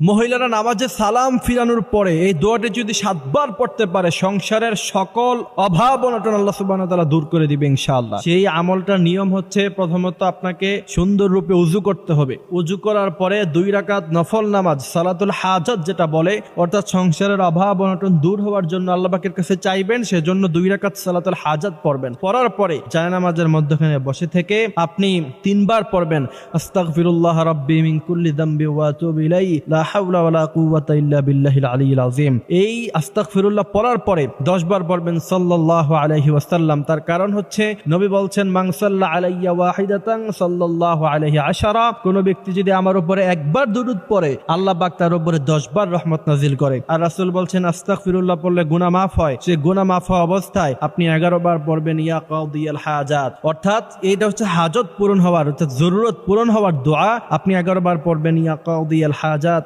মহিলারা নামাজে সালাম ফিরানোর পরে এই দোয়াটি যদি সাতবার পড়তে পারে, সংসারের সকল অভাব অনটন আল্লাহ সুবাহ তাআলা দূর করে দিবে ইনশাআল্লাহ। সেই আমলটার নিয়ম হচ্ছে প্রথমত আপনাকে সুন্দর রূপে উজু করতে হবে। উজু করার পরে দুই রাকাত নফল নামাজ, সালাতুল হাজত যেটা বলে, অর্থাৎ সংসারের অভাব অনটন দূর হওয়ার জন্য আল্লাহ পাকের কাছে চাইবেন, সেজন্য দুই রাকাত সালাতুল হাজাত পড়বেন। পড়ার পরে জায় নামাজের মধ্যখানে বসে থেকে আপনি তিনবার পড়বেন, আস্তাগফিরুল্লাহ রাব্বি মিন কুল্লি যামবি ওয়া আতুবু ইলাইহি লা হাওলা ওয়ালা কুওয়াতা ইল্লা বিল্লাহিল আলিয়্যিল আযীম। এই আস্তাগফিরুল্লাহ পড়ার পরে 10 বার পড়বেন সাল্লাল্লাহু ওয়াসাল্লাম। তার কারণ হচ্ছে নবী বলছেন আলাইয়া ওয়াহিদাতান সাল্লাল্লাহু আলাইহি আশারা। কোন ব্যক্তি যদি আমার উপরে একবার দুরূদ পড়ে, আল্লাহ পাক তার উপরে 10 রহমত নাজিল করে। আর রাসূল বলছেন, আস্তাগফিরুল্লাহ পড়লে অবস্থায় আপনি 11 বার পড়বেন, ইয়া অর্থাৎ এটা হচ্ছে হাজত পূরণ হওয়ার, অর্থাৎ জরুরত পূরণ হওয়ার দোয়া। আপনি 11 বার পড়বেন, ইয়া কাদিয়াল হাজাত।